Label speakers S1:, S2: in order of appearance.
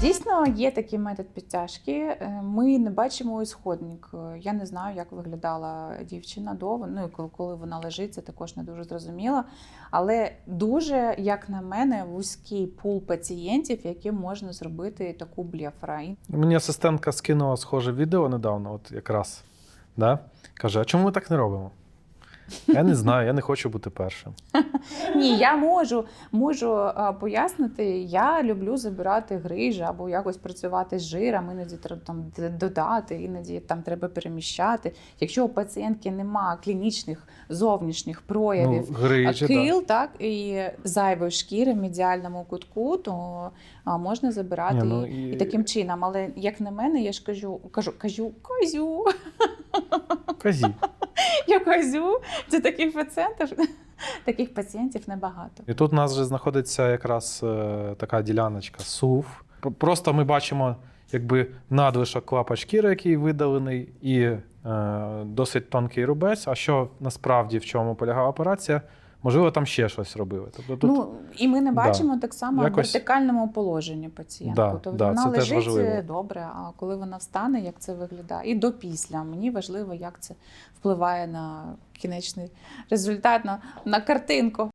S1: Дійсно, є такий метод підтяжки. Е, Ми не бачимо ісходник. Е, Я не знаю, як виглядала дівчина до ну, коли- вона лежить, це також не дуже зрозуміло. Але дуже, як на мене, вузький пул пацієнтів, яким можна зробити таку блефароїд.
S2: Мені асистентка скинула схоже відео недавно, от якраз. Да? Каже: а чому ми так не робимо? Я не знаю, я не хочу бути першим.
S1: Ні, я можу, можу пояснити. Я люблю забирати грижі або якось працювати з жиром, іноді треба там додати, іноді там треба переміщати. Якщо у пацієнтки нема клінічних зовнішніх проявів.
S2: Ну, грижі,
S1: кил, так і зайвої шкіри в медіальному кутку, то а, можна забирати
S2: Ні, ну,
S1: і...
S2: і-
S1: таким чином. Але як на мене, я ж кажу, кажу, кажу, кажу,
S2: Казі.
S1: я кажу, це таких пацієнтів, таких пацієнтів небагато.
S2: І тут у нас вже знаходиться якраз е, така діляночка СУВ. Просто ми бачимо якби надлишок клапа шкіри, який видалений, і е, досить тонкий рубець. А що насправді в чому полягала операція? Можливо, там ще щось робили. Тобто тут
S1: Ну і ми не
S2: Да.
S1: бачимо так само
S2: Якось-
S1: в вертикальному положенні пацієнтку.
S2: Да,
S1: тобто
S2: да,
S1: вона лежить
S2: важливо.
S1: добре, а коли вона встане, як це виглядає, і до після. Мені важливо, як це впливає на кінечний результат, на, на картинку.